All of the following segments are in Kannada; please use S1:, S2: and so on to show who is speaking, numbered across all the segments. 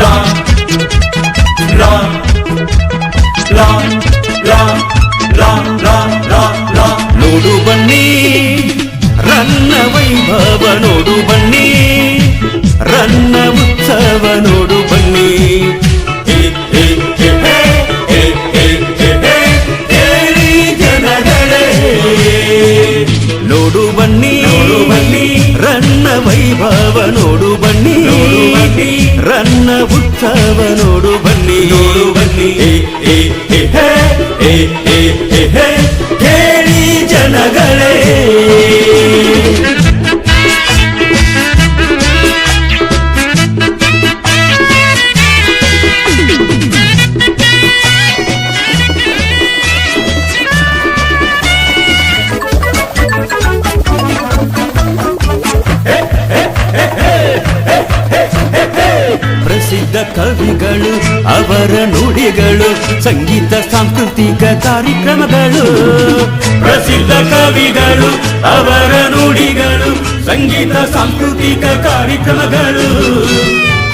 S1: ಲಾ ಲಾ ಲಾ ಲಾ ಲಾ ಲಾ ಲಾ ಲಾ
S2: ನೋಡು ಬನ್ನಿ ರನ್ನ ವೈಭವ ನೋಡು ಬನ್ನಿ ರನ್ನ ಉತ್ಸವ ನೋಡು
S1: వచ్చావ నోడు బన్నీ. నోడు బన్నీ. ఏ ఏ ఏ
S2: ఏ ఏ ಅವರ ನುಡಿಗಳು ಸಂಗೀತ ಸಾಂಸ್ಕೃತಿಕ ಕಾರ್ಯಕ್ರಮಗಳು
S1: ಪ್ರಸಿದ್ಧ ಕವಿಗಳು ಅವರ ನುಡಿಗಳು ಸಂಗೀತ ಸಾಂಸ್ಕೃತಿಕ ಕಾರ್ಯಕ್ರಮಗಳು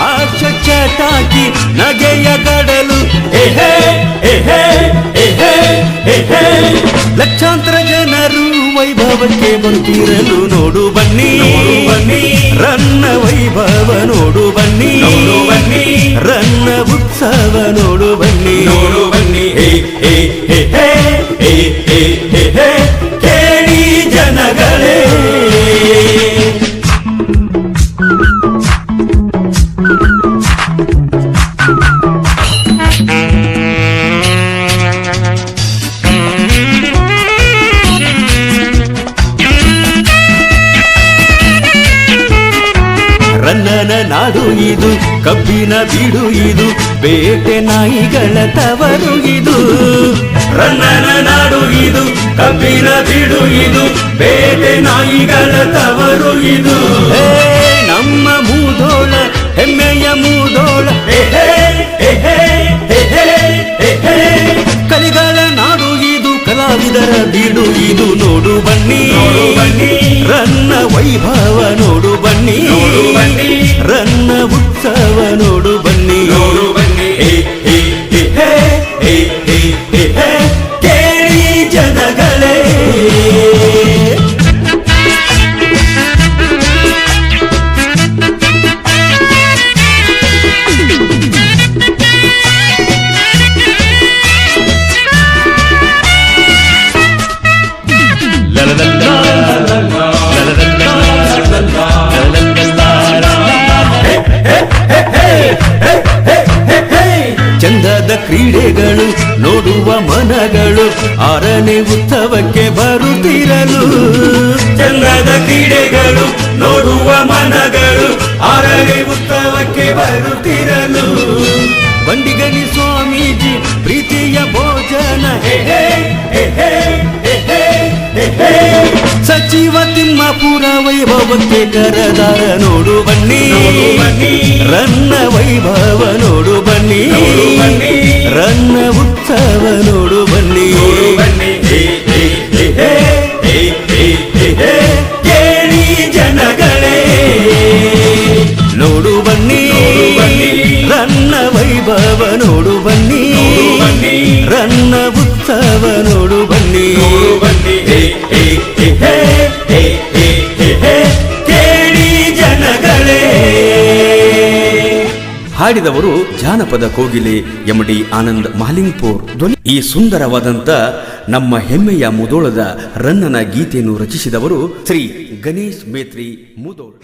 S2: ಹರ್ಷ ಚಟಾಕಿ ನಗೆಯ ಕಡಲು
S1: ಎಹೆ ಎಹೆ ಎಹೆ ಎಹೆ
S2: ಲಕ್ಷಾಂತರ ಜನರು ವೈಭವಕ್ಕೆ ಬಂದಿರಲು ನೋಡು ಬನ್ನಿ
S1: ಬನ್ನಿ
S2: ರನ್ನ ವೈಭವ ನೋಡು ಬನ್ನಿ ರನ್ನ ಉತ್ಸವ ನೋಡು ಬನ್ನಿ
S1: ನೋಡು
S2: ರನ್ನನ ನಾಡು ಇದು, ಕಬ್ಬಿನ ಬೀಡು ಇದು, ಬೇಟೆ ನಾಯಿಗಳ ತವರು ಇದು.
S1: ರನ್ನನ ನಾಡು ಇದು, ಕಬ್ಬಿನ ಬೀಡು ಇದು, ಬೇಟೆ ನಾಯಿಗಳ ತವರು ಇದು.
S2: ನಮ್ಮ ಮೂದೋಳ ಹೆಮ್ಮೆಯ ಮೂದೋಳ
S1: ಹೇ.
S2: ಕಲಾವಿದರ ಬೀಡು ಇದು ನೋಡು ಬನ್ನಿ. ರನ್ನ ವೈಭವ ನೋಡು ಬನ್ನಿ
S1: ನೋಡು ಬನ್ನಿ.
S2: ರನ್ನ ಉತ್ಸವ ನೋಡು ಕ್ರೀಡೆಗಳು ನೋಡುವ ಮನಗಳು ಆರನೇ ಉತ್ಸವಕ್ಕೆ ಬರುತ್ತಿರಲು.
S1: ಚಂದದ ಕ್ರೀಡೆಗಳು ನೋಡುವ ಮನಗಳು ಆರನೇ ಉತ್ಸವಕ್ಕೆ ಬರುತ್ತಿರಲು.
S2: ಬಂಡಿಗಲಿ ಸ್ವಾಮೀಜಿ ಪ್ರೀತಿಯ ಭೋಜನ. ಸಚಿವ ತಿಮ್ಮಪುರ ವೈಭವಕ್ಕೆ ಕರೆದಾರ ನೋಡು ಬನ್ನಿ. ರನ್ನ ವೈಭವ ನೋಡು ಬನ್ನಿ. ಕಣ್ಣ ಉತ್ಸವ ನೋಡು ಬನ್ನಿ
S1: ಕೇಳಿ ಜನಗಳೇ
S2: ನೋಡು ಬನ್ನಿ ರನ್ನ ವೈಭವ ನೋಡು ಬನ್ನಿ ರನ್ನ ಉತ್ಸವ ಹಾಡಿದವರು ಜಾನಪದ ಕೋಗಿಲೆ, ಎಂ ಡಿ ಆನಂದ್ ಮಾಲಿಂಗ್ಪುರ್ ಧ್ವನಿ ಈ ಸುಂದರವಾದಂತ ನಮ್ಮ ಹೆಮ್ಮೆಯ ಮುದೋಳದ ರನ್ನನ ಗೀತೆಯನ್ನು ರಚಿಸಿದವರು ಶ್ರೀ ಗಣೇಶ್ ಮೇತ್ರಿ ಮುದೋಳ್.